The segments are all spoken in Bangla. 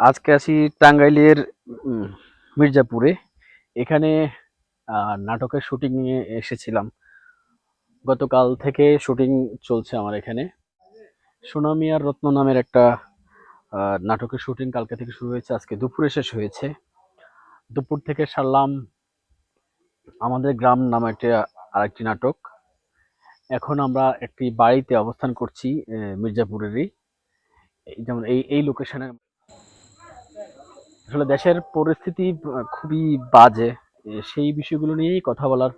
আজকে আছি টাঙ্গাইলের মির্জাপুরে। এখানে নাটকের শুটিং নিয়ে এসেছিলাম। গতকাল থেকে শুটিং চলছে আমার এখানে। সুনামি আর রত্ন নামের একটা নাটকের শুটিং কালকে থেকে শুরু হয়েছে, আজকে দুপুরে শেষ হয়েছে। দুপুর থেকে সারলাম আমাদের গ্রাম নামে একটা, আরেকটি নাটক। এখন আমরা একটি বাড়িতে অবস্থান করছি মির্জাপুরেরই। যেমন এই এই লোকেশনে আসলে দেশের পরিস্থিতি খুবই বাজে। সেই বিষয়গুলো নিয়েই কথা বলার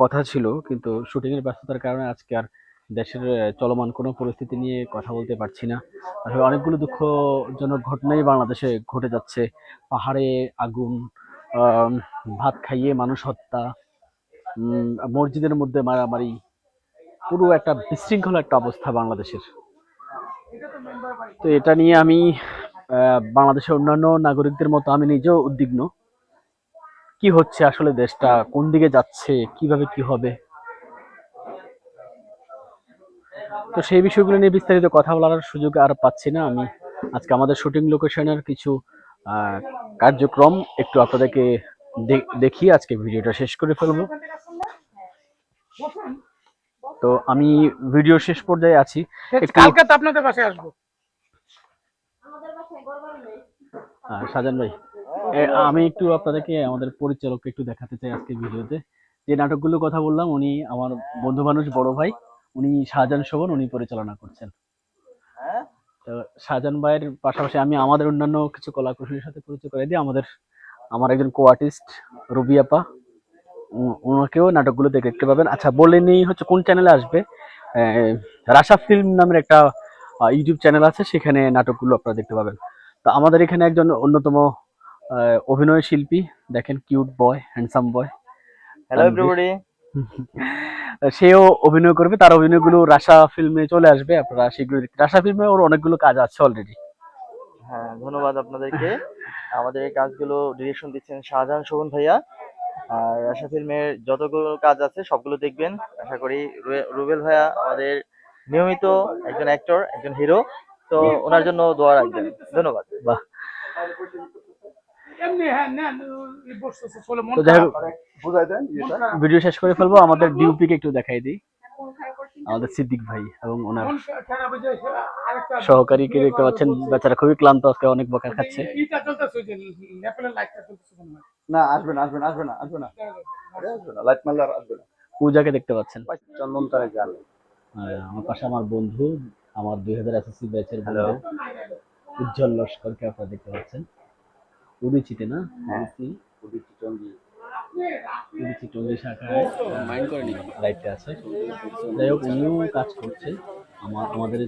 কথা ছিল। কিন্তু শুটিং এর ব্যস্ততার কারণে আজকে আর দেশের চলমান কোনো পরিস্থিতি নিয়ে কথা বলতে পারছি না। আসলে অনেকগুলো দুঃখজনক ঘটনাই বাংলাদেশে ঘটে যাচ্ছে। পাহাড়ে আগুন ভাত খাইয়ে মানুষ হত্যা মসজিদের মধ্যে মারামারি, পুরো একটা বিশৃঙ্খল একটা অবস্থা বাংলাদেশের। তো এটা নিয়ে আমি বাংলাদেশের অন্যান্য নাগরিকদের মতো আমি নিজেও উদ্বিগ্ন। কি হচ্ছে আসলে দেশটা? কোন দিকে যাচ্ছে? কীভাবে কি হবে? তো সেই বিষয়গুলো নিয়ে বিস্তারিত কথা বলার সুযোগ আর পাচ্ছি না আমি। আজকে আমাদের শুটিং লোকেশনের কিছু আহ, কার্যক্রম একটু আপনাদেরকে দে- দেখিয়ে আজকে ভিডিওটা শেষ করে ফেলব। তো আমি ভিডিও শেষ পর্যায়ে আছি। কালকে তো আপনাদের বাসায় আসব। শাহজাহান ভাই। আমি একটু আপনাদেরকে আমাদের পরিচালককে একটু দেখাতে চাই আজকে ভিডিওতে। যে নাটকগুলোর কথা বললাম উনি আমার বন্ধু মানুষ বড় ভাই উনি শাহজাহান শোভন উনি পরিচালনা করছেন। তো শাহজাহান ভাইয়ের পাশাপাশি আমি আমাদের অন্যান্য কিছু কলা কুশলীর সাথে পরিচয় করে দিই। আমাদের আমার একজন কো আর্টিস্ট রবি আপা ওনাকেও নাটকগুলো দেখে দেখতে পাবেন। আচ্ছা বলে নেই হচ্ছে কোন চ্যানেলে আসবে। আহ, রাশা ফিল্ম নামের একটা ইউটিউব চ্যানেল আছে সেখানে নাটকগুলো আপনারা দেখতে পাবেন। তো আমাদের এখানে একজন অন্যতম অভিনয় শিল্পী দেখেন cute boy handsome boy hello everybody সেও অভিনয় করবে তার অভিনয়গুলো রাশা ফিল্মে চলে আসবে আপনারা শীঘ্রই দেখতে- রাশা ফিল্মে ওর অনেকগুলো কাজ আছে অলরেডি হ্যাঁ ধন্যবাদ আপনাদেরকে। আমাদের এই কাজগুলো ডিরেকশন দিচ্ছেন শাহজাহান শোভন ভাইয়া। আর আশা ফিল্মের যতগুলো কাজ আছে সবগুলো দেখবেন। আশা করি রুবে- রুবেল ভাইয়া আমাদের নিয়মিত একজন অ্যাক্টর একজন হিরো তো ওনার জন্য দোয়া রাখবেন। ধন্যবাদ। বাহ। হ্যাঁ তো যাই হোক ভিডিও শেষ করে ফেলব আমাদের ডিউপিকে একটু দেখাই দিই। আমাদের সিদ্দিক ভাই এবং ওনার হয়ে সহকারীকে দেখতে পাচ্ছেন বেচারা খুবই ক্লান্ত আজকে অনেক বকা খাচ্ছে। হয়। না আসবে না আসবে না আসবে না আসবে না। আরে আসবে। লাইট মারলে আসবে না। পূজাকে দেখতে পাচ্ছেন। চন্দন তারে জাল। আমার পাশে আমার বন্ধু আমার দুই হাজার এসএসসি ব্যাচের বন্ধু উজ্জ্বল লস্করকে আপনারা দেখতে পাচ্ছেন? উড়িচিতে না? হ্যাঁ। উড়িচি টঙ্গি। শাখায় মাইন্ড করেনি। দায়িত্বে আছে। যাই হোক উনিও কাজ করছে। আমার আমাদের